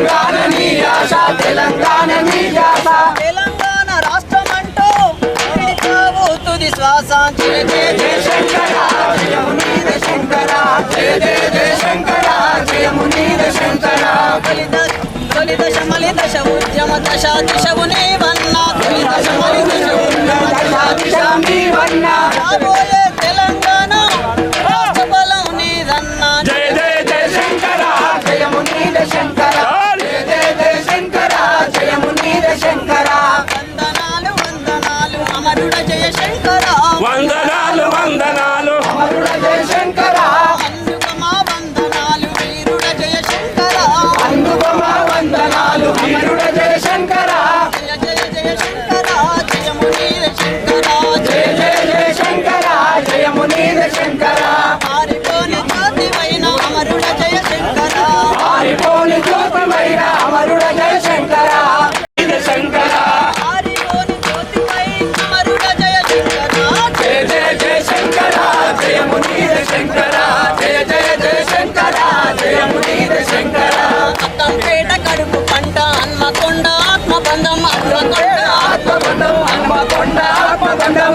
తెలంగాణ నీ ఆశ తెలంగాణ నీ ఆశ. తెలంగాణ రాష్ట్రం అంటూ తుది శ్వాస జయ జయ జయ శంకర జయము నీద శంకర. దశ రూపమైన అమరుడ జయ శంకర. శంకర. జయ జయ జయ శంకర. జయము నీద శంకర. జయ శంకర. జయము నీద పేట కడుపు పంట హన్మకొండ ఆత్మబంధం ఆత్మకొండ ఆత్మబంధం హన్మకొండ ఆత్మబంధం.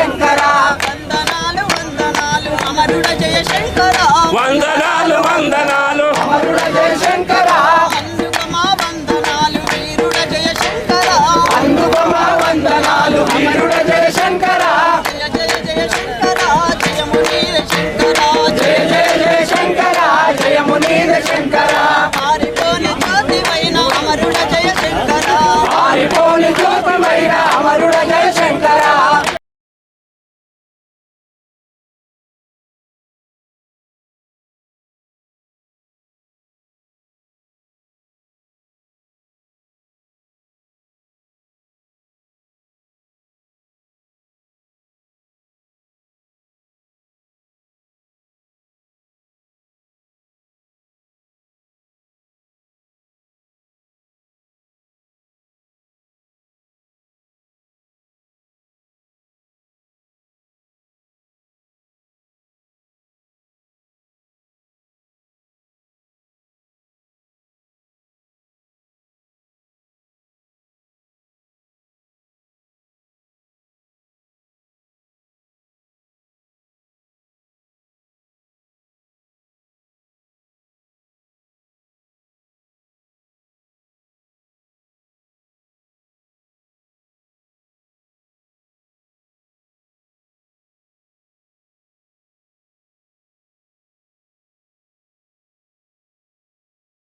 జయశంకర. వందనాలు వందనాలు అమరుడ జయశంకర. వందనాలు వందనాలు.